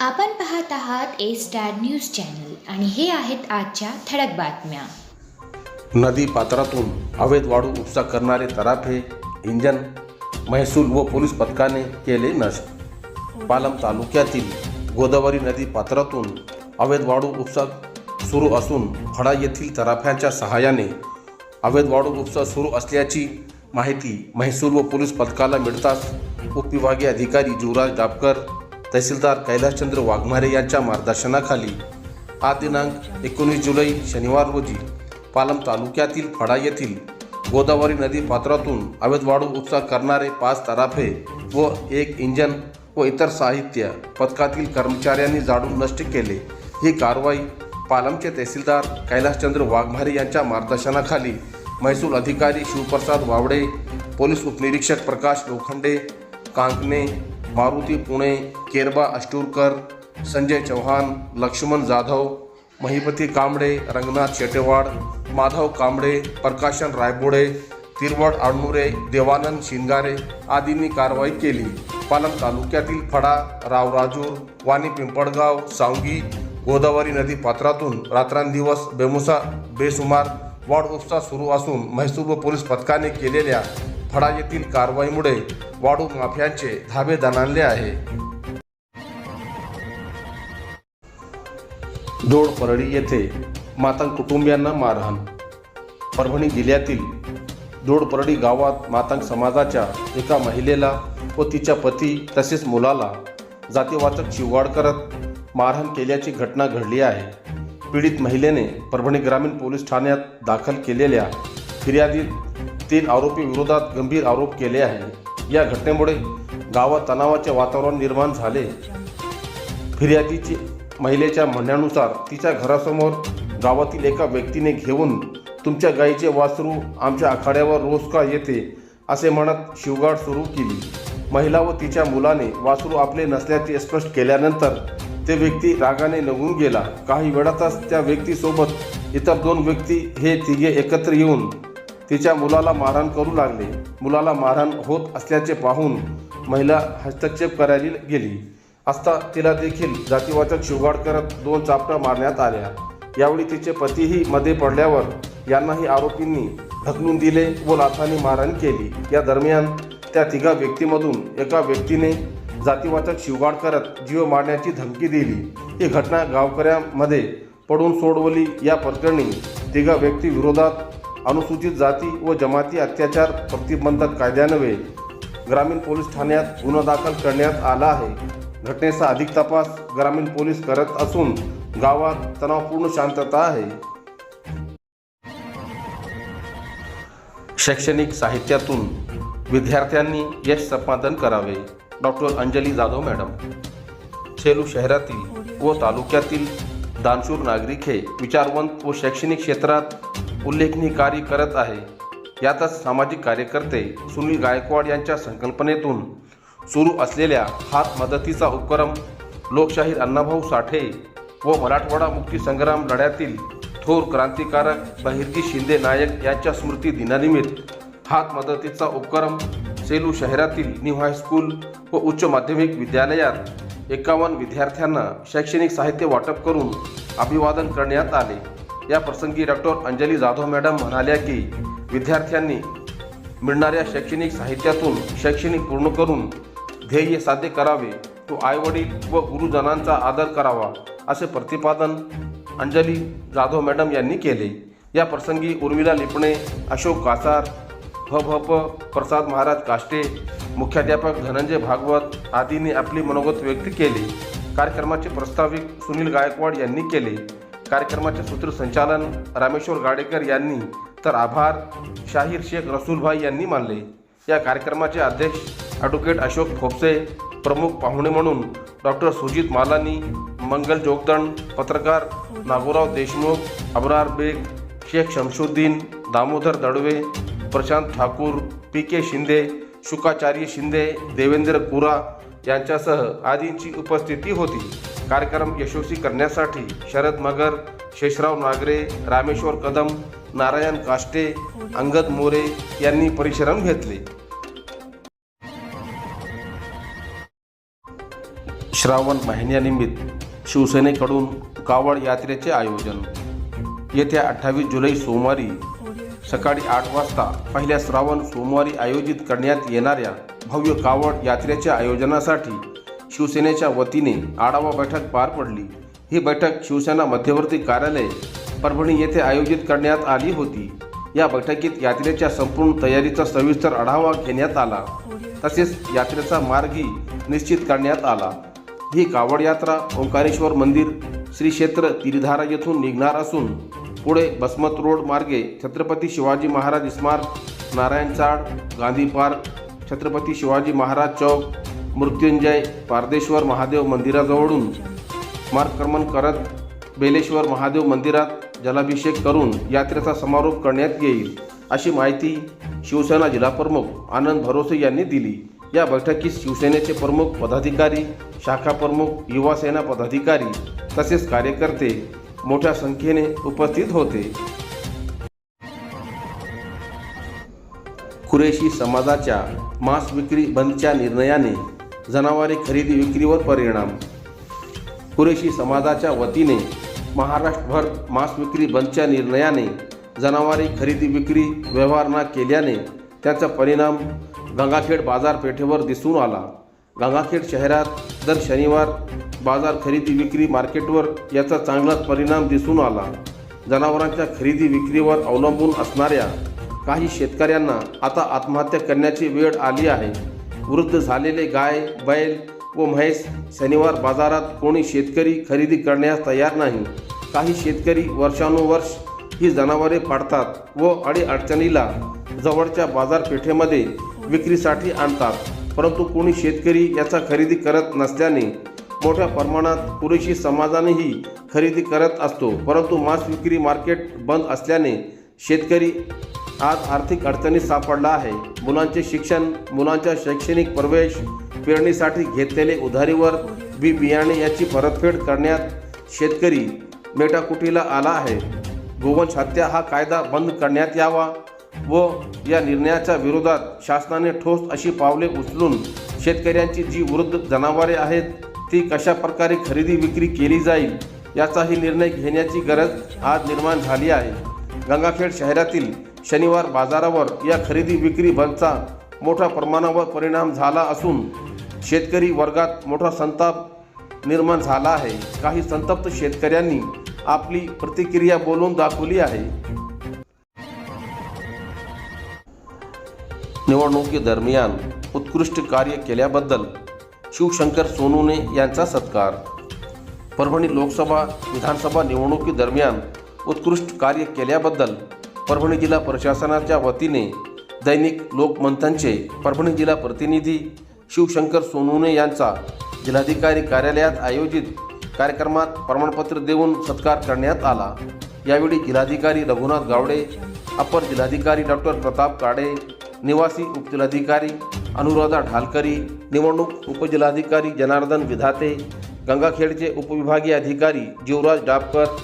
आपण पाहत आहात ए स्टार न्यूज चॅनल आणि हे आहेत आजच्या ठळक बातम्या. नदी पात्रातून अवैध वाळू उपसा करणारे तराफे इंजन महसूल व पोलीस पथकाने केले नष्ट. पालम तालुक्यातील गोदावरी नदी पात्रातून अवैध वाळू उपसा सुरू असून फडा येथील तराफ्यांच्या सहाय्याने अवैध वाळू उपसा सुरू असल्याची माहिती महसूल व पोलीस पथकाला मिळताच उपविभागीय अधिकारी युवराज डाबकर तहसीलदार कैलासचंद्र वाघमारे यांच्या मार्गदर्शनाखाली हा दिनांक एकोणीस जुलै शनिवार रोजी पालम तालुक्यातील फडा येथील गोदावरी नदी पात्रातून अवैध वाळू उपसा करणारे पाच तराफे व एक इंजन व इतर साहित्य पथकातील कर्मचाऱ्यांनी जाळून नष्ट केले. ही कारवाई पालमचे तहसीलदार कैलासचंद्र वाघमारे यांच्या मार्गदर्शनाखाली महसूल अधिकारी शिवप्रसाद वावडे पोलीस उपनिरीक्षक प्रकाश लोखंडे कांकणे मारुती पुणे केरबा अष्टूरकर संजय चव्हाण लक्ष्मण जाधव महिपती कांबळे रंगनाथ शेटेवाड माधव कांबळे प्रकाशन रायबोडे तिरवड अडनुरे देवानंद शिंगारे आदींनी कारवाई केली. पालम तालुक्यातील फडा रावराजूर वाणी पिंपळगाव सावंगी गोदावरी नदी पात्रातून रात्रंदिवस बेमुसा बेसुमार वाढ उपसा सुरू असून म्हैसूर व पोलीस पथकाने केलेल्या फडा येथील कारवाईमुळे वाळू माफियांचे धाबे दणाणले आहे. दोड परळी येथे मातंग कुटुंबियांना मारहाण. परभणी जिल्ह्यातील धोडपरडी गावात मातंग समाजाच्या एका महिलेला व तिच्या पती तसेच मुलाला जातीवाचक शिववाड करत मारहाण केल्याची घटना घडली आहे. पीडित महिलेने परभणी ग्रामीण पोलीस ठाण्यात दाखल केलेल्या फिर्यादीत तीन आरोपी विरोधात गंभीर आरोप केले आहे या घटनेमुळे गावात तणावाचे वातावरण निर्माण झाले. फिर्यादीची महिलेच्या म्हणण्यानुसार तिच्या घरासमोर गावातील एका व्यक्तीने घेऊन तुमच्या गाईचे वासरू आमच्या आखाड्यावर रोज का येते असे म्हणत शिवगाड सुरू केली. महिला व तिच्या मुलाने वासरू आपले नसल्याचे स्पष्ट केल्यानंतर ते व्यक्ती रागाने निघून गेला. काही वेळातच त्या व्यक्तीसोबत इतर दोन व्यक्ती हे तिघे एकत्र येऊन तिच्या मुलाला मारहाण करू लागले. मुलाला मारहाण होत असल्याचे पाहून महिला हस्तक्षेप करायला गेली. असता तिला देखील जातीवाचक शिवगाड करत दोन चापटा मारण्यात आल्या. यावेळी तिचे पतीही मध्ये पडल्यावर यांनाही आरोपींनी ढकलून दिले व लाथाने मारहाण केली. या दरम्यान त्या तिघा व्यक्तीमधून एका व्यक्तीने जातीवाचक शिवगाड करत जीव मारण्याची धमकी दिली. ही घटना गावकऱ्यांमध्ये पडून सोडवली. या प्रकरणी तिघा व्यक्ती विरोधात अनुसूचित जाती व जमाती अत्याचार प्रतिबंधक कायद्यान्वये ग्रामीण पोलीस ठाण्यात गुन्हा दाखल करण्यात आला आहे. घटनेचा अधिक तपास ग्रामीण पोलीस करत असून गावात तणावपूर्ण शांतता आहे. शैक्षणिक साहित्यातून विद्यार्थ्यांनी यश संपादन करावे. Doctor Anjali Jadhav madam. Selu शहरातील व तालुक्यातील दानशूर नागरिक हे विचारवंत व शैक्षणिक क्षेत्रात उल्लेखनीय कार्य करत आहे. यातच सामाजिक कार्यकर्ते सुनील गायकवाड यांच्या संकल्पनेतून सुरू असलेल्या हात मदतीचा उपक्रम लोकशाहीर अण्णाभाऊ साठे व मराठवाडा मुक्ती संग्राम लढ्यातील थोर क्रांतिकारक बहिर्जी शिंदे नायक यांच्या स्मृती दिनानिमित्त हात मदतीचा उपक्रम सेलू शहरातील न्यू हायस्कूल व उच्च माध्यमिक विद्यालयात एकावन्न विद्यार्थ्यांना शैक्षणिक साहित्य वाटप करून अभिवादन करण्यात आले. या प्रसंगी डॉक्टर अंजली जाधव मॅडम म्हणाल्या की विद्यार्थ्यांनी मिळणाऱ्या शैक्षणिक साहित्यातून शैक्षणिक पूर्ण करून ध्येय साध्य करावे तो आईवडील व गुरुजनांचा आदर करावा असे प्रतिपादन अंजली जाधव मॅडम यांनी केले. या प्रसंगी उर्मिला लिपणे अशोक कासार भ भ प प्रसाद महाराज काष्टे मुख्याध्यापक धनंजय भागवत आदींनी आपली मनोगत व्यक्त केले. कार्यक्रमाचे प्रस्ताविक सुनील गायकवाड यांनी केले. कार्यक्रमाचे सूत्रसंचालन रामेश्वर गाडेकर यांनी तर आभार शाहीर शेख रसूलभाई यांनी मानले. या कार्यक्रमाचे अध्यक्ष ॲडव्होकेट अशोक फोपसे प्रमुख पाहुणे म्हणून डॉक्टर सुजित मालानी मंगल जोगदंड पत्रकार नागोराव देशमुख अबरार बेग शेख शमशुद्दीन दामोदर दडवे प्रशांत ठाकूर पी के शिंदे शुकाचार्य शिंदे देवेंद्र कुरा यांच्यासह आदींची उपस्थिती होती. कार्यक्रम यशस्वी करण्यासाठी शरद मगर शेषराव नागरे रामेश्वर कदम नारायण काष्टे अंगद मोरे यांनी परिश्रम घेतले. श्रावण महिन्यानिमित्त शिवसेनेकडून कावड यात्रेचे आयोजन. येत्या अठ्ठावीस जुलै सोमवारी सकाळी आठ वाजता पहिल्या श्रावण सोमवारी आयोजित करण्यात येणाऱ्या भव्य कावड यात्रेच्या आयोजनासाठी शिवसेनेच्या वतीने आढावा बैठक पार पडली. ही बैठक शिवसेना मध्यवर्ती कार्यालय परभणी येथे आयोजित करण्यात आली होती. या बैठकीत यात्रेच्या संपूर्ण तयारीचा सविस्तर आढावा घेण्यात आला. तसेच यात्रेचा मार्गही निश्चित करण्यात आला. ही कावड यात्रा ओंकारेश्वर मंदिर श्री क्षेत्र तिरिधारा येथून निघणार असून पुढे बसमत रोड मार्गे छत्रपती शिवाजी महाराज स्मारक नारायण चाळ गांधी पार्क छत्रपती शिवाजी महाराज चौक मृत्युंजय पारदेश्वर महादेव मंदिराजवळून मार्गक्रमण करत बेलेश्वर महादेव मंदिरात जलाभिषेक करून यात्रेचा समारोप करण्यात येईल अशी माहिती शिवसेना जिल्हाप्रमुख आनंद भरोसे यांनी दिली. या बैठकीत शिवसेनेचे प्रमुख पदाधिकारी शाखा प्रमुख युवासेना पदाधिकारी तसेच कार्यकर्ते मोठ्या संख्येने उपस्थित होते. कुरेशी समाजाच्या मांस विक्री बंदच्या निर्णयाने जनावरे खरेदी विक्रीवर परिणाम. कुरेशी समाजाच्या वतीने महाराष्ट्रभर मांस विक्री बंदच्या निर्णयाने जनावरे खरेदी विक्री व्यवहार न केल्याने त्याचा परिणाम गंगाखेड बाजारपेठेवर दिसून आला. गंगाखेड शहरात दर शनिवार बाजार खरेदी विक्री मार्केटवर याचा चांगलाच परिणाम दिसून आला. जनावरांच्या खरेदी विक्रीवर अवलंबून असणाऱ्या काही शेतकऱ्यांना आता आत्महत्या करण्याची वेळ आली आहे. वृद्ध झालेले गाय बैल व म्हैस शनिवार बाजारात कोणी शेतकरी खरेदी करण्यास तयार नाही. काही शेतकरी वर्षानुवर्ष ही जनावरे पाडतात व अडीअडचणीला जवळच्या बाजारपेठेमध्ये विक्रीसाठी आणतात. परंतु कोणी शेतकरी याचा खरेदी करत नसल्याने मोठ्या प्रमाणात पुरेशी समाजानेही खरेदी करत असतो. परंतु मांस विक्री मार्केट बंद असल्याने शेतकरी आज आर्थिक अडचणीत सापडला आहे. मुलांचे शिक्षण मुलांच्या शैक्षणिक प्रवेश पेरणीसाठी घेतलेले उधारीवर बी बियाणे याची परतफेड करण्यात शेतकरी मेटाकुटीला आला आहे. गोवंश हत्या हा कायदा बंद करण्यात यावा व या निर्णयाच्या विरोधात शासनाने ठोस अशी पावले उचलून शेतकऱ्यांची जी वृद्ध जनावरे आहेत ती कशा प्रकारे खरेदी विक्री केली जाईल याचाही निर्णय घेण्याची गरज आज निर्माण झाली आहे. गंगाखेड शहरातील शनिवार बाजारावर या खरेदी विक्री बंदचा मोठ्या प्रमाणावर परिणाम झाला असून शेतकरी वर्गात मोठा संताप निर्माण झाला आहे. काही संतप्त शेतकऱ्यांनी आपली प्रतिक्रिया बोलून दाखवली आहे. निवडणुकीदरम्यान उत्कृष्ट कार्य केल्याबद्दल शिवशंकर सोनूने यांचा सत्कार. परभणी लोकसभा विधानसभा निवडणुकीदरम्यान उत्कृष्ट कार्य केल्याबद्दल परभणी जिल्हा प्रशासनाच्या वतीने दैनिक लोकमंथनचे परभणी जिल्हा प्रतिनिधी शिवशंकर सोनूने यांचा जिल्हाधिकारी कार्यालयात आयोजित कार्यक्रमात प्रमाणपत्र देऊन सत्कार करण्यात आला. यावेळी जिल्हाधिकारी रघुनाथ गावडे अपर जिल्हाधिकारी डॉक्टर प्रताप काडे निवासी उपजिल्हाधिकारी अनुराधा ढालकरी निवडणूक उपजिल्हाधिकारी जनार्दन विधाते गंगाखेडचे उपविभागीय अधिकारी जीवराज डाबकर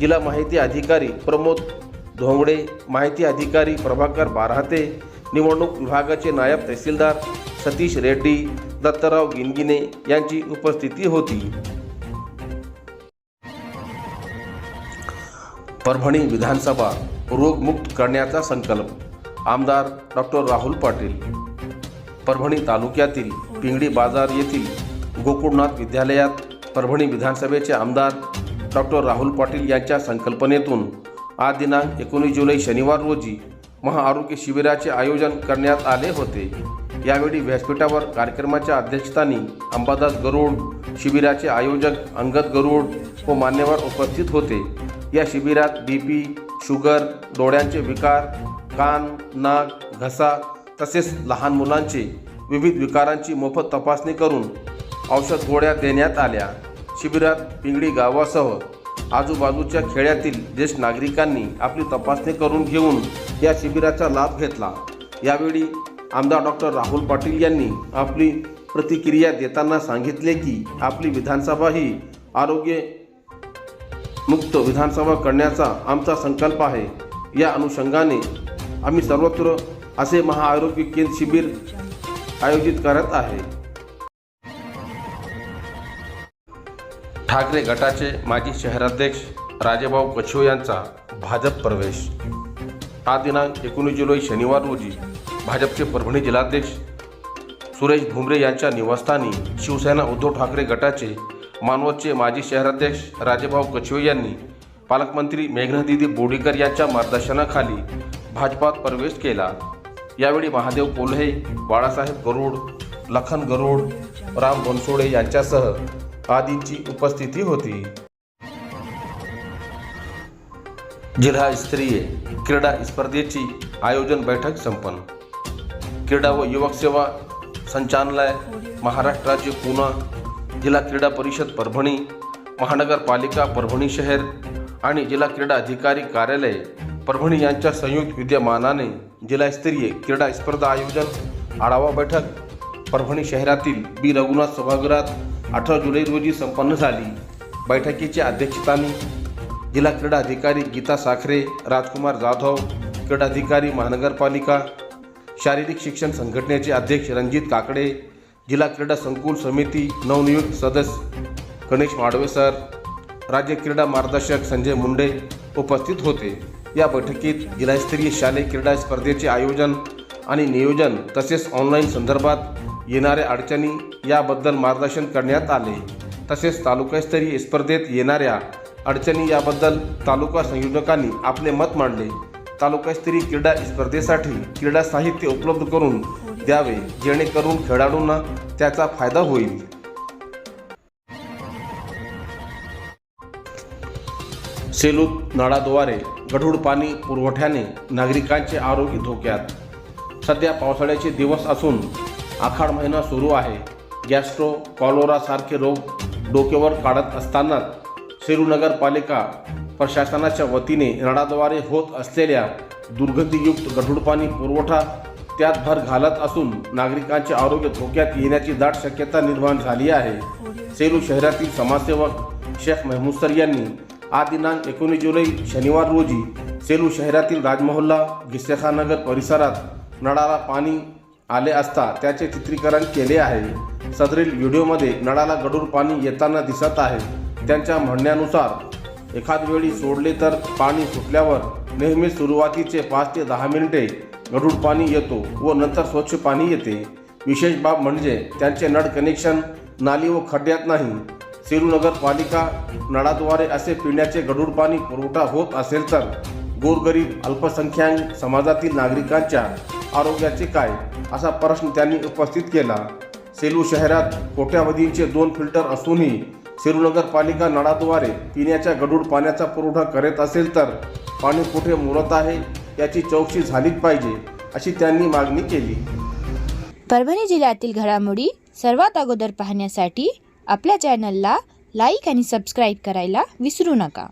जिल्हा माहिती अधिकारी प्रमोद धोंगडे माहिती अधिकारी प्रभाकर बारहाते निवडणूक विभागाचे नायब तहसीलदार सतीश रेड्डी दत्तराव गिनगिने यांची उपस्थिती होती. परभणी विधानसभा रोगमुक्त करण्याचा संकल्प आमदार डॉक्टर राहुल पाटील. परभणी तालुक्यातील पिंगडी बाजार येथील गोकुळनाथ विद्यालयात परभणी विधानसभेचे आमदार डॉक्टर राहुल पाटील यांच्या संकल्पनेतून आज दिनांक एकोणीस जुलै शनिवार रोजी महाआरोग्य शिबिराचे आयोजन करण्यात आले होते. यावेळी व्यासपीठावर कार्यक्रमाच्या अध्यक्षस्थानी अंबादास गरुड शिबिराचे आयोजक अंगद गरुड व मान्यवर उपस्थित होते. या शिबिरात बी पी शुगर डोळ्यांचे विकार कान नाक घसा तसेच लहान मुलांचे विविध विकारांची मोफत तपासणी करून औषध गोळ्या देण्यात आल्या. शिबिरात पिंगळी गावासह आजूबाजूच्या खेड्यातील ज्येष्ठ नागरिकांनी आपली तपासणी करून घेऊन या शिबिराचा लाभ घेतला. यावेळी आमदार डॉक्टर राहुल पाटील यांनी आपली प्रतिक्रिया देताना सांगितले की आपली विधानसभा ही आरोग्य मुक्त विधानसभा करण्याचा आमचा संकल्प आहे. या अनुषंगाने आम्ही सर्वत्र असे महाआरोग्य केंद्र शिबिर आयोजित करत आहे. ठाकरे गटाचे माजी शहराध्यक्ष राजेभाऊ कछो यांचा भाजप प्रवेश. हा दिनांक एकोणीस जुलै शनिवार रोजी भाजपचे परभणी जिल्हाध्यक्ष सुरेश भुमरे यांच्या निवासस्थानी शिवसेना उद्धव ठाकरे गटाचे मानवतचे माजी शहराध्यक्ष राजेभाऊ कछिवे यांनी पालकमंत्री मेघनादिदी बोडीकर यांच्या मार्गदर्शनाखाली भाजपात प्रवेश केला. यावेळी महादेव कोल्हे बाळासाहेब गरुड लखन गरुड राम बनसोडे यांच्यासह आदींची उपस्थिती होती. जिल्हास्तरीय क्रीडा स्पर्धेची आयोजन बैठक संपन्न. क्रीडा व युवक सेवा संचालनालय महाराष्ट्र राज्य पुणे जिल्हा क्रीडा परिषद परभणी महानगरपालिका परभणी शहर आणि जिल्हा क्रीडा अधिकारी कार्यालय परभणी यांच्या संयुक्त विद्यमानाने जिल्हास्तरीय क्रीडा स्पर्धा आयोजन आढावा बैठक परभणी शहरातील बी. रघुनाथ सभागृहात अठरा जुलै रोजी संपन्न झाली. बैठकीची अध्यक्षतानी जिल्हा क्रीडा अधिकारी गीता साखरे राजकुमार जाधव क्रीडाधिकारी महानगरपालिका शारीरिक शिक्षण संघटनेचे अध्यक्ष रणजित काकडे जिल्हा क्रीडा संकुल समिती नवनियुक्त सदस्य गणेश माडवे सर राज्य क्रीडा मार्गदर्शक संजय मुंडे उपस्थित होते. या बैठकीत जिल्हास्तरीय शालेय क्रीडा स्पर्धेचे आयोजन आणि नियोजन तसेच ऑनलाईन संदर्भात येणाऱ्या अडचणी याबद्दल मार्गदर्शन करण्यात आले. तसेच तालुकास्तरीय स्पर्धेत येणाऱ्या अडचणी याबद्दल तालुका संयोजकांनी आपले मत मांडले. तालुकास्तरीय क्रीडा स्पर्धेसाठी क्रीडा साहित्य उपलब्ध करून द्यावे जेणेकरून खेळाडूंना त्याचा फायदा होईल. सेलूत नळाद्वारे गढूळ पाणी पुरवठ्याने नागरिकांचे आरोग्य धोक्यात. सध्या पावसाळ्याचे दिवस असून आखाड महिना सुरू आहे. गॅस्ट्रो कॉलोरासारखे रोग डोक्यावर काढत असताना सेलू नगरपालिका प्रशासनाच्या वतीने नळाद्वारे होत असलेल्या दुर्गंधीयुक्त गढूळ पाणी पुरवठा त्यात भर घालत असून नागरिकांचे आरोग्य धोक्यात येण्याची दाट शक्यता निर्माण झाली आहे. सेलू शहरातील समाजसेवक शेख महमूद सर यांनी आज दिनांक एकोणीस जुलै शनिवार रोजी सेलू शहरातील राजमहल्ला गिसेखानगर परिसरात नळाला पाणी आले असता त्याचे चित्रीकरण केले आहे. सदरील व्हिडिओमध्ये नळाला गडूर पाणी येताना दिसत आहे. त्यांच्या म्हणण्यानुसार एखाद वेळी सोडले तर पाणी सुटल्यावर नेहमी सुरुवातीचे पाच ते दहा मिनिटे गढूळ पाणी येतो व नंतर स्वच्छ पाणी येते. विशेष बाब म्हणजे त्यांचे नळ कनेक्शन नाली व खड्ड्यात नाही. सेलू नगरपालिका नळाद्वारे असे पिण्याचे गढूळ पाणी पुरवठा होत असेल तर गोरगरीब अल्पसंख्याक समाजातील नागरिकांच्या आरोग्याचे काय? असा प्रश्न त्यांनी उपस्थित केला. सेलू शहरात कोट्यावधींचे दोन फिल्टर असूनही सेलू नगरपालिका नळाद्वारे पिण्याच्या गडूड पाण्याचा पुरवठा करत असेल तर पाणी कुठे मुरत आहे याची चौकशी झालीच पाहिजे अशी त्यांनी मागणी केली. परभणी जिल्ह्यातील घडामोडी सर्वात अगोदर पाहण्यासाठी आपल्या चॅनलला लाईक आणि सबस्क्राईब करायला विसरू नका.